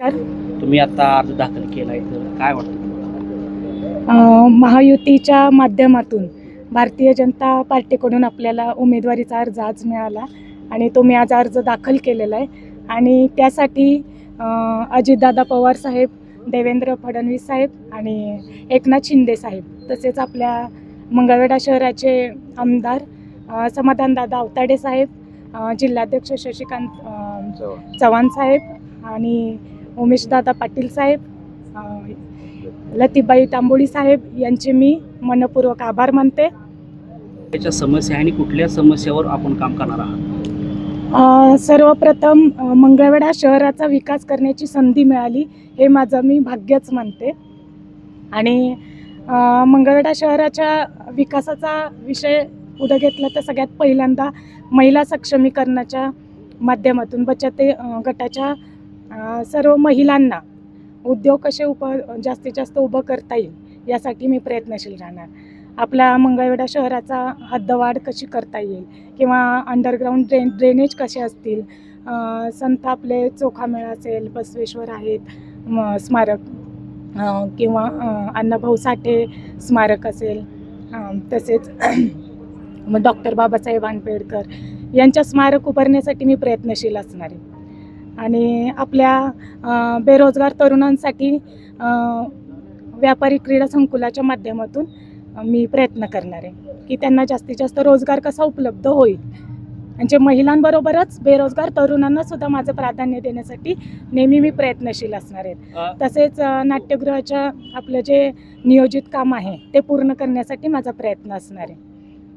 तुम्ही आता अर्ज दाखल केलाय तर काय वाटतं महायुतीच्या माध्यमातून भारतीय जनता पार्टीकडून आपल्याला उमेदवारीचा अर्ज आज मिळाला आणि तो मी आज अर्ज दाखल केलेला आहे. आणि त्यासाठी अजितदादा पवार साहेब देवेंद्र फडणवीस साहेब आणि एकनाथ शिंदे साहेब तसेच आपल्या मंगळवेढा शहराचे आमदार समाधानदादा अवताडे साहेब जिल्हाध्यक्ष शशिकांत चव्हाण साहेब आणि उमेशदादा पाटील साहेब लतीबाई तांबोळी साहेब यांचे मी मनपूर्वक आभार मानते. त्याच्या समस्या आणि कुठल्या समस्यावर आपण काम करणार आहात? सर्वप्रथम मंगळवेढा शहराचा विकास करण्याची संधी मिळाली हे माझं मी भाग्यच मानते. आणि मंगळवेढा शहराच्या विकासाचा विषय पुढं घेतला तर सगळ्यात पहिल्यांदा महिला सक्षमीकरणाच्या माध्यमातून बचत गटाच्या सर्व महिलांना उद्योग कसे उप जास्तीत जास्त उभं करता येईल यासाठी मी प्रयत्नशील राहणार. आपला मंगळवेढा शहराचा हद्दवाढ कशी करता येईल किंवा अंडरग्राऊंड ड्रेन ड्रेनेज कसे असतील? संत आपले चोखामेळा असेल बसवेश्वर आहेत म स्मारक किंवा अण्णाभाऊ साठे स्मारक असेल तसेच मग डॉक्टर बाबासाहेब आंबेडकर यांच्या स्मारक उभारण्यासाठी मी प्रयत्नशील असणार आहे. आणि आपल्या बेरोजगार तरुणांसाठी व्यापारी क्रीडा संकुलाच्या माध्यमातून मी प्रयत्न करणार आहे की त्यांना जास्तीत जास्त रोजगार कसा उपलब्ध होईल. म्हणजे महिलांबरोबरच बेरोजगार तरुणांना सुद्धा माझं प्राधान्य देण्यासाठी नेहमी मी प्रयत्नशील असणार आहे. अ, तसेच नाट्यगृहाच्या आपलं जे नियोजित काम आहे ते पूर्ण करण्यासाठी माझा प्रयत्न असणार आहे.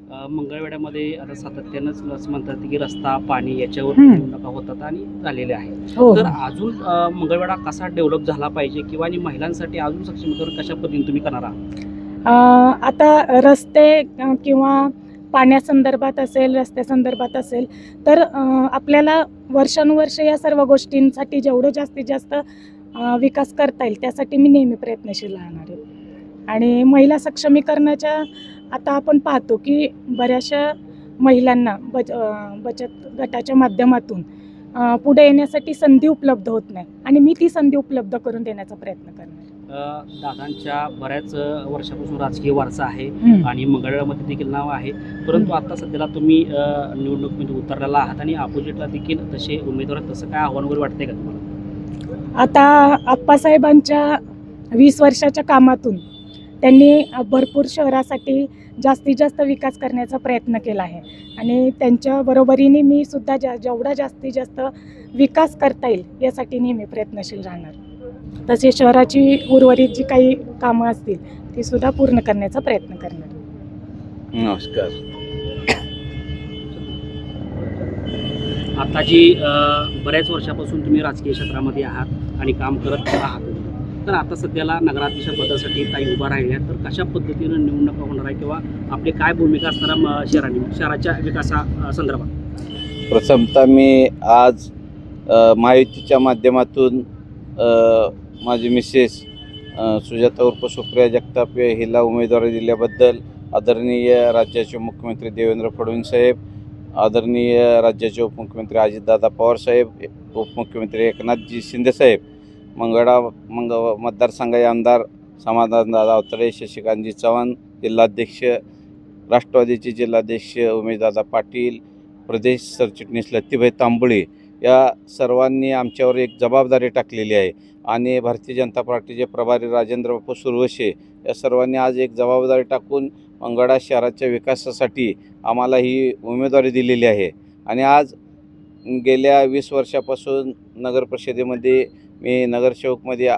अ, मंगळवेढ्यामध्ये आता सातत्यानंच म्हणतात की रस्ता पाणी याच्यावर. निवडणुका होतात आणि झालेले आहे. हो तर अजून अ, मंगळवेढा कसा डेव्हलप झाला पाहिजे किंवा आणि महिलांसाठी अजून सक्षमीकरण कशा पद्धतीने तुम्ही करणार आहात? आता रस्ते किंवा पाण्यासंदर्भात असेल रस्त्यासंदर्भात असेल तर आपल्याला वर्षानुवर्ष या सर्व गोष्टींसाठी जेवढं जास्तीत जास्त विकास करता येईल त्यासाठी मी नेहमी प्रयत्नशील राहणार आहे. आणि महिला सक्षमीकरणाच्या आता आपण पाहतो की बऱ्याचशा महिलांना बच बचत गटाच्या माध्यमातून पुढे येण्यासाठी संधी उपलब्ध होत नाही. आणि मी ती संधी उपलब्ध करून देण्याचा प्रयत्न करणार दादांच्या बऱ्याच वर्षापासून राजकीय वारसा आहे. आणि मंगळवेढ्यामध्ये देखील नाव आहे. परंतु आता सध्याला तुम्ही अ, निवडणुकीमध्ये उतरलेला आहात आणि अपोजिटला देखील तसे उमेदवार. तसं काय आव्हान वगैरे वाटतंय का तुम्हाला? आता आप्पासाहेबांच्या वीस वर्षाच्या कामातून त्यांनी भरपूर शहरासाठी जास्तीत जास्त विकास करण्याचा प्रयत्न केला आहे. आणि त्यांच्या बरोबरीने मी सुद्धा जा जेवढा जास्तीत जास्त विकास करता येईल यासाठी नेहमी प्रयत्नशील राहणार. तसे शहराची उर्वरित जी काही कामं असतील ती सुद्धा पूर्ण करण्याचा प्रयत्न करणार. नमस्कार. आता जी बऱ्याच वर्षापासून तुम्ही राजकीय क्षेत्रामध्ये आहात आणि काम करत आहात तर आता सध्याला नगराध्यक्ष पदासाठी काही उभा राहिल्या तर कशा पद्धतीनं निवडणुका होणार आहे किंवा आपली काय भूमिका असणार आहे शहराने शहराच्या विकासा संदर्भात? प्रथमतः मी आज माहितीच्या महायुतीच्या माध्यमातून माझी मिसेस सुजाता उर्फ सुप्रिया जगताप हिला उमेदवारी दिल्याबद्दल आदरणीय राज्याचे मुख्यमंत्री देवेंद्र फडणवीस साहेब आदरणीय राज्याचे उपमुख्यमंत्री अजितदादा पवार साहेब उपमुख्यमंत्री एकनाथजी शिंदे साहेब मंगळा मंग मतदारसंघाचे आमदार समाधानदादा अवतरे शशिकांतजी चव्हाण जिल्हाध्यक्ष राष्ट्रवादीचे जिल्हाध्यक्ष उमेशदादा पाटील प्रदेश सरचिटणीस लतीभाई तांबळे या सर्वांनी आमच्यावर एक जबाबदारी टाकलेली आहे. आणि भारतीय जनता पार्टीचे प्रभारी राजेंद्र बापू सुरवशे या सर्वांनी आज एक जबाबदारी टाकून मंगळा शहराच्या विकासासाठी आम्हाला ही उमेदवारी दिलेली आहे. आणि आज गेल्या वीस वर्षापासून नगर परिषदेमध्ये मी नगरसेवकमध्ये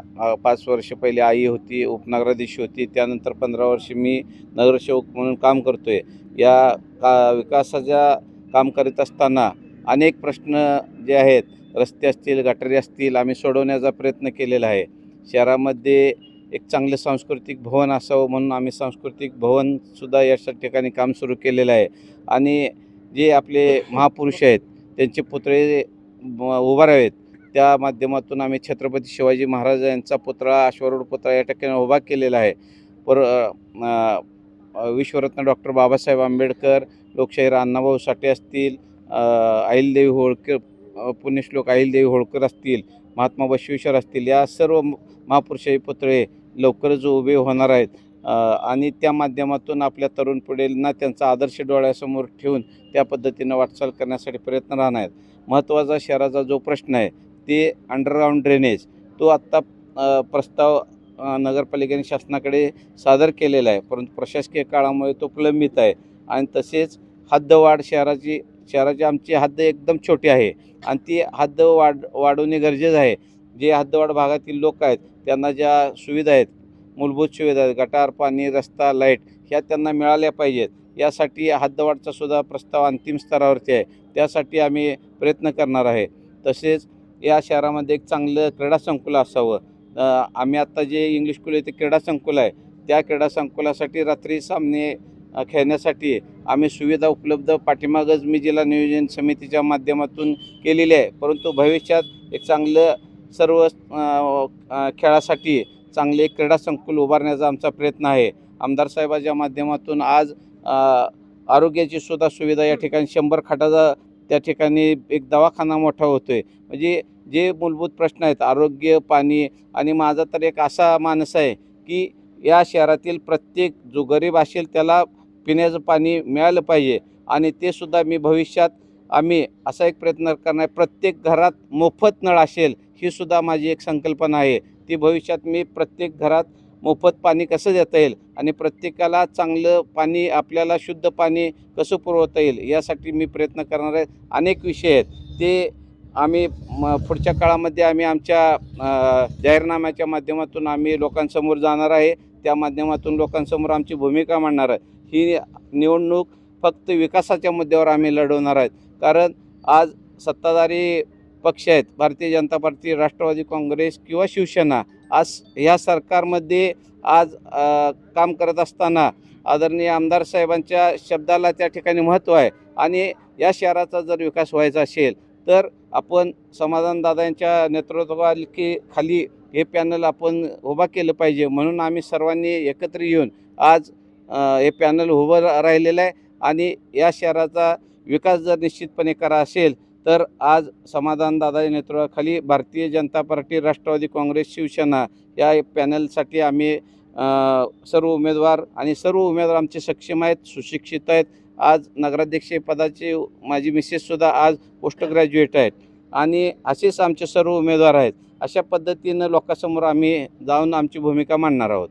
पाच वर्ष पहिले आई होती उपनगराधीश होती. त्यानंतर पंधरा वर्ष मी नगरसेवक म्हणून काम करतो आहे या का विकासाच्या काम करीत असताना अनेक प्रश्न जे आहेत रस्ते असतील गटारी असतील आम्ही सोडवण्याचा प्रयत्न केलेला आहे. शहरामध्ये एक चांगलं सांस्कृतिक भवन असावं म्हणून आम्ही सांस्कृतिक भवनसुद्धा या ठिकाणी काम सुरू केलेलं आहे. आणि जे आपले महापुरुष आहेत त्यांचे पुतळे उभारावेत. त्या माध्यमातून आम्ही छत्रपती शिवाजी महाराज यांचा पुतळा अश्वरूढ पुतळा या ठिकाणी उभा केलेला आहे. पर विश्वरत्न डॉक्टर बाबासाहेब आंबेडकर लोकशाहीर अण्णाभाऊ साठे असतील अहिलदेवी होळकर पुण्यश्लोक अहिलदेवी होळकर असतील महात्मा बसवेश्वर असतील या सर्व महापुरुषाही पुतळे लवकरच उभे होणार आहेत. आणि त्या माध्यमातून आपल्या तरुण पिढींना त्यांचा आदर्श डोळ्यासमोर ठेवून त्या पद्धतीनं वाटचाल करण्यासाठी प्रयत्न राहणार आहेत. महत्त्वाचा शहराचा जो प्रश्न आहे ते अंडरग्राऊंड ड्रेनेज तो आत्ता प्रस्ताव नगरपालिकेने शासनाकडे सादर केलेला आहे. परंतु प्रशासकीय काळामुळे तो प्रलंबित आहे. आणि तसेच हद्दवाढ शहराची शहराची आमची हद्द एकदम छोटी आहे. आणि ती हद्द वाढ वाढवणे गरजेचं आहे. जे हद्दवाढ भागातील लोक आहेत त्यांना ज्या सुविधा आहेत मूलभूत सुविधा आहेत गटार पाणी रस्ता लाइट ह्या त्यांना मिळाल्या पाहिजेत. यासाठी हद्दवाढचा सुद्धा प्रस्ताव अंतिम स्तरावरती आहे. त्यासाठी आम्ही प्रयत्न करणार आहे. तसेच या शहरामध्ये एक चांगलं क्रीडा संकुल असावं. आम्ही आत्ता जे इंग्लिश स्कूल आहे ते क्रीडा संकुल आहे. त्या क्रीडा संकुलासाठी रात्री सामने खेळण्यासाठी आम्ही सुविधा उपलब्ध पाठीमागच मी जिल्हा नियोजन समितीच्या माध्यमातून केलेली आहे. परंतु भविष्यात एक चांगलं सर्व खेळासाठी चांगले क्रीडा संकुल उभारण्याचा आमचा प्रयत्न आहे. आमदार साहेबाच्या माध्यमातून आज आरोग्याची सुद्धा सुविधा या ठिकाणी शंभर खाटाचा त्या ठिकाणी एक दवाखाना मोठा होतो आहे म्हणजे जे मूलभूत प्रश्न आहेत आरोग्य पाणी आणि माझा तर एक असा मानस आहे की या शहरातील प्रत्येक जो गरीब असेल त्याला पिण्याचं पाणी मिळालं पाहिजे आणि ते सुद्धा मी भविष्यात आम्ही असा एक प्रयत्न करणार प्रत्येक घरात मोफत नळ असेल ही सुद्धा माझी एक संकल्पना आहे. ती भविष्यात मी प्रत्येक घरात मोफत पाणी कसं देता येईल आणि प्रत्येकाला चांगलं पाणी आपल्याला शुद्ध पाणी कसं पुरवता येईल यासाठी मी प्रयत्न करणार अनेक विषय आहेत. ते आम्ही म पुढच्या काळामध्ये आम्ही आमच्या जाहीरनाम्याच्या माध्यमातून आम्ही लोकांसमोर जाणार आहे. त्या माध्यमातून लोकांसमोर आमची भूमिका मांडणार आहे. ही निवडणूक फक्त विकासाच्या मुद्द्यावर आम्ही लढवणार आहेत. कारण आज सत्ताधारी पक्ष आहेत भारतीय जनता पार्टी राष्ट्रवादी काँग्रेस किंवा शिवसेना आज ह्या सरकारमध्ये आज काम करत असताना आदरणीय आमदार साहेबांच्या शब्दाला त्या ठिकाणी महत्त्व आहे आणि या शहराचा जर विकास व्हायचा असेल तर आपण समाधानदादांच्या नेतृत्वाखाली खाली हे पॅनल आपण उभा केलं पाहिजे म्हणून आम्ही सर्वांनी एकत्र येऊन आज हे पॅनल उभं राहिलेलं आहे आणि या शहराचा विकास जर निश्चितपणे करा असेल तर आज समाधानदादाच्या नेतृत्वाखाली भारतीय जनता पार्टी राष्ट्रवादी काँग्रेस शिवसेना या पॅनलसाठी आम्ही सर्व उमेदवार आणि सर्व उमेदवार आमचे सक्षम आहेत सुशिक्षित आहेत. आज नगराध्यक्ष पदाचे माझी मिसेससुद्धा आज पोस्ट ग्रॅज्युएट आहेत. आणि असेच आमचे सर्व उमेदवार आहेत. अशा पद्धतीनं लोकांसमोर आम्ही जाऊन आमची भूमिका मांडणार आहोत.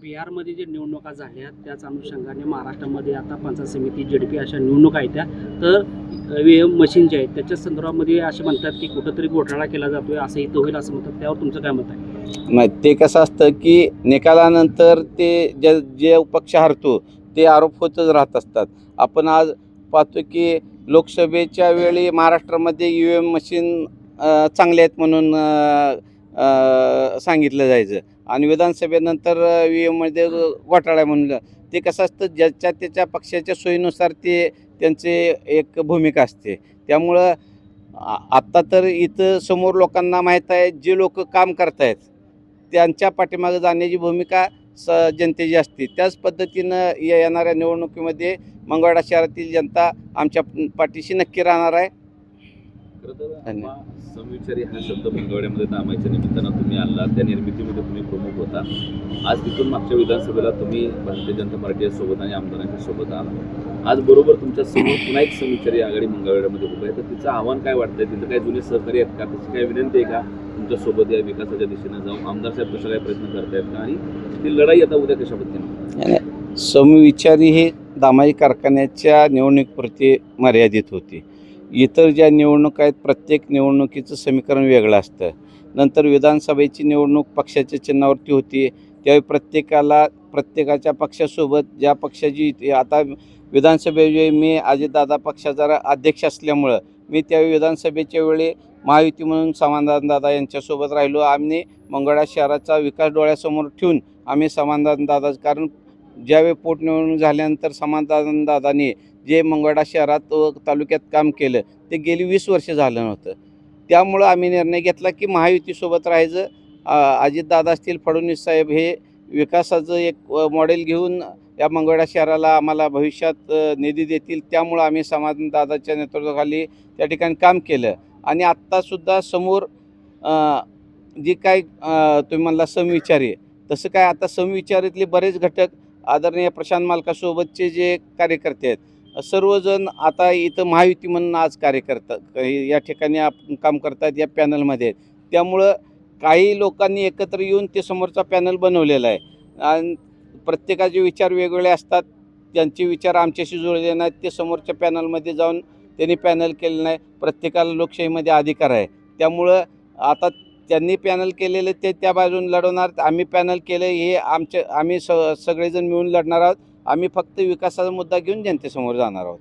बिहारमध्ये जे निवडणुका झाल्या त्याच अनुषंगाने महाराष्ट्रामध्ये आता पंचायत समिती जेडपी अशा निवडणुका आहेत त्या. तर व्ही एम मशीन जे आहेत त्याच्या संदर्भामध्ये असे म्हणतात की कुठंतरी घोटाळा केला जातोय असं इथं होईल असं म्हणतात. त्यावर तुमचं काय मत आहे? नाही ते कसं असतं की निकालानंतर ते जे जे पक्ष हरतो ते आरोप होतच राहत असतात. आपण आज पाहतो की लोकसभेच्या वेळी महाराष्ट्रामध्ये यू एम मशीन चांगले आहेत म्हणून सांगितलं जायचं. आणि विधानसभेनंतर व्ही एममध्ये घोटाळा आहे म्हणलं ते कसं असतं ज्याच्या त्याच्या पक्षाच्या सोयीनुसार ते त्यांचे एक भूमिका असते. त्यामुळं आत्ता तर इथं समोर लोकांना माहीत आहे जे लोक काम करतायत त्यांच्या पाठीमागं जाण्याची भूमिका स जनतेची असते. त्याच पद्धतीनं या येणाऱ्या निवडणुकीमध्ये मंगळवाडा शहरातील जनता आमच्या पाठीशी नक्की राहणार आहे. धन्यवाद. समविचारी हा शब्द मंगळवाड्यामध्ये नामायच्या निमित्तानं तुम्ही आला त्या निर्मितीमध्ये तुम्ही प्रमुख होता. आज तिथून मागच्या विधानसभेला तुम्ही भारतीय जनता पार्टी सोबत आणि आमदारांच्या सोबत आला. आज बरोबर तुमच्यासमोर पुन्हा एक समविचारी आघाडी मंगळवाड्यामध्ये उभं आहे. तर तिचं आव्हान काय वाटतंय? तिथं काही जुने सहकारी आहेत का? त्याची काही विनंती आहे का? तुमच्यासोबत या विकासाच्या दिशेने जाऊन आमदार साहेब कसं काय प्रयत्न करतायत का? आणि ती लढाई आता उद्या कशा पद्धतीने समविचारी हे दामाई कारखान्याच्या निवडणुकीपुरती मर्यादित होती. इतर ज्या निवडणूक आहेत प्रत्येक निवडणुकीचं समीकरण वेगळं असतं. नंतर विधानसभेची निवडणूक पक्षाच्या चिन्हावरती होती. त्यावेळी प्रत्येकाला प्रत्येकाच्या पक्षासोबत ज्या पक्षाची आता विधानसभेवेळी मी अजितदादा पक्षाचा अध्यक्ष असल्यामुळं मी त्यावेळी विधानसभेच्या वेळी महायुती म्हणून समाधानदादा यांच्यासोबत राहिलो. आम्ही मंगळा शहराचा विकास डोळ्यासमोर ठेवून आम्ही समाधानदादा कारण ज्यावेळी पोटनिवडणूक झाल्यानंतर समाधानदादांनी जे मंगळा शहरात व तालुक्यात काम केलं ते गेली वीस वर्ष झालं नव्हतं. त्यामुळं आम्ही निर्णय घेतला की महायुतीसोबत राहायचं. अजितदादा असतील फडणवीस साहेब हे विकासाचं एक मॉडेल घेऊन या मंगळा शहराला आम्हाला भविष्यात निधी देतील. त्यामुळं आम्ही समाधानदादाच्या नेतृत्वाखाली त्या ठिकाणी काम केलं. आणि आत्तासुद्धा समोर जी काय तुम्ही म्हणला समविचारी तसं काय आता समविचारीतले बरेच घटक आदरणीय प्रशांत मालकासोबतचे जे कार्यकर्ते आहेत सर्वजण आता इथं महायुती म्हणून आज कार्य करतात या ठिकाणी आप काम करतात या पॅनलमध्ये. आहेत त्यामुळं काही लोकांनी एकत्र येऊन ते समोरचा पॅनल बनवलेला आहे. आणि प्रत्येकाचे विचार वेगवेगळे असतात. त्यांचे विचार आमच्याशी जुळले नाहीत. ते समोरच्या पॅनलमध्ये जाऊन त्यांनी पॅनल केलं नाही. प्रत्येकाला लोकशाहीमध्ये अधिकार आहे. त्यामुळं आता त्यांनी पॅनल केलेलं ते त्या बाजून लढवणार. आम्ही पॅनल केलं हे आमचे आम्ही स सगळेजण मिळून लढणार आहोत. आम्ही फक्त विकासाचा मुद्दा घेऊन जनतेसमोर जाणार आहोत.